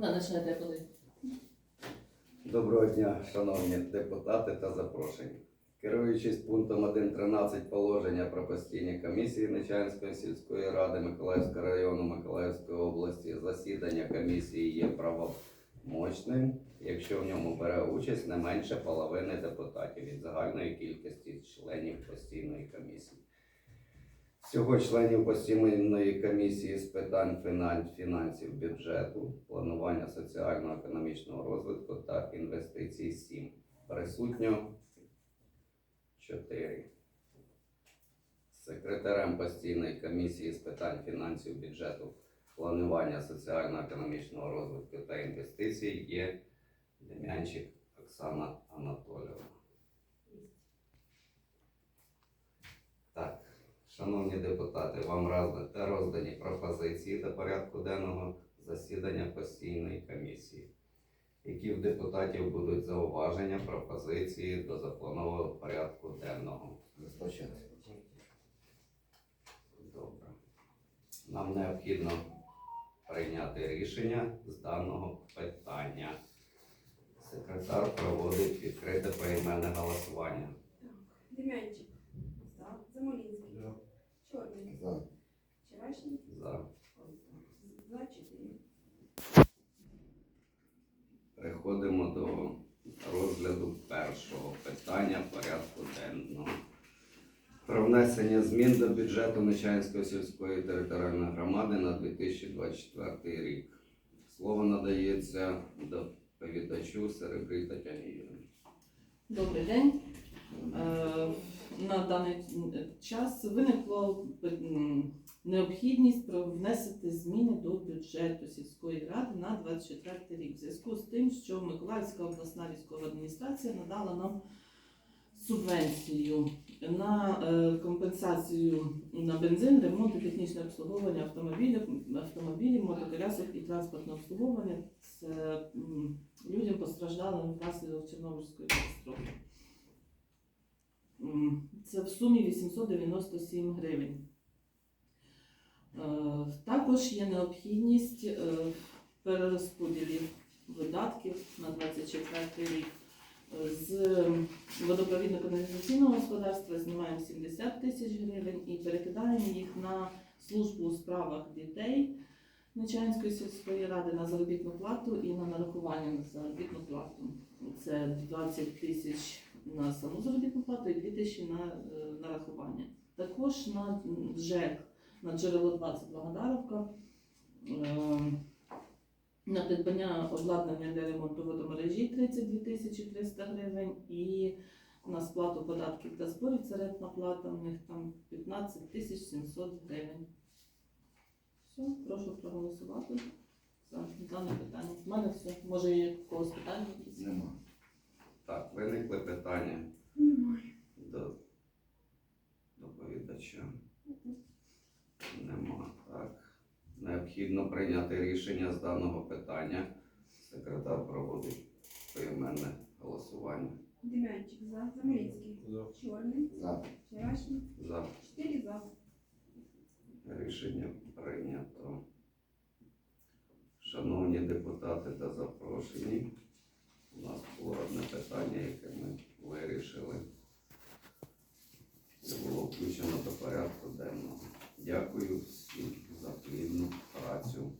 Залишайте коли. Доброго дня, шановні депутати та запрошені. Керуючись пунктом 1.13 положення про постійні комісії Нечаянської сільської ради Миколаївського району Миколаївської області, засідання комісії є правомочним, якщо в ньому бере участь не менше половини депутатів від загальної кількості членів постійної комісії. Всього членів постійної комісії з питань фінансів, бюджету, планування соціально-економічного розвитку та інвестицій 7. Присутньо 4. Секретарем постійної комісії з питань фінансів, бюджету, планування соціально-економічного розвитку та інвестицій є Дем'янчик Оксана Анатолійовна. Так. Шановні депутати, вам розда- роздані пропозиції до порядку денного засідання постійної комісії. Які в депутатів будуть зауваження, пропозиції до запланованого порядку денного? Добре. Нам необхідно прийняти рішення з даного питання. Секретар проводить відкрите поіменне голосування. Дем'янчик. За. Замолінський. Чорний. За. Вчорашній. За. За чотири. Переходимо до розгляду першого питання порядку денного. Про внесення змін до бюджету Нечаянської сільської територіальної громади на 2024 рік. Слово надається доповідачу Серебрій Тетяні Юрівні. Добрий день. Е, На даний час виникло необхідність про внесити зміни до бюджету сільської ради на 24 рік. В зв'язку з тим, що Миколаївська обласна військова адміністрація надала нам субвенцію на е, компенсацію на бензин, ремонт і технічне обслуговування автомобілів, автомобілів, мотоколясок і транспортне обслуговування. М, людям постраждалим внаслідок Чорнобильської катастрофи. Це в сумі 897 гривень. Е, Також є необхідність е, перерозподілів видатків на 24 рік. З водопровідно-каналізаційного господарства знімаємо 70 тисяч гривень і перекидаємо їх на службу у справах дітей Нечаянської сільської ради на заробітну плату і на нарахування на заробітну плату. Це 20 тисяч на саму заробітну плату і 2 тисячі на е, нарахування. Також на ЖЕК, на джерело 20 Благодаровка, е, на придбання обладнання для ремонту водомережі 32 тисячі 300 гривень і на сплату податків та зборів це рентна плата, в них там 15 тисяч 700 гривень. Все, прошу проголосувати за дане питання. У мене все. Може, є у когось питання якісь? Нема. Так, виникли питання Немає. до доповідача. Нема. Так. Необхідно прийняти рішення з даного питання. Секретар проводить поіменне голосування. Дем'янчик. За. Замолінський. Чорний. За. Вчорашній. За Чотири за. рішення прийнято. Шановні депутати та запрошені. У нас було одне питання, яке ми вирішили. Це було включено до порядку денного. Дякую всім за плідну працю.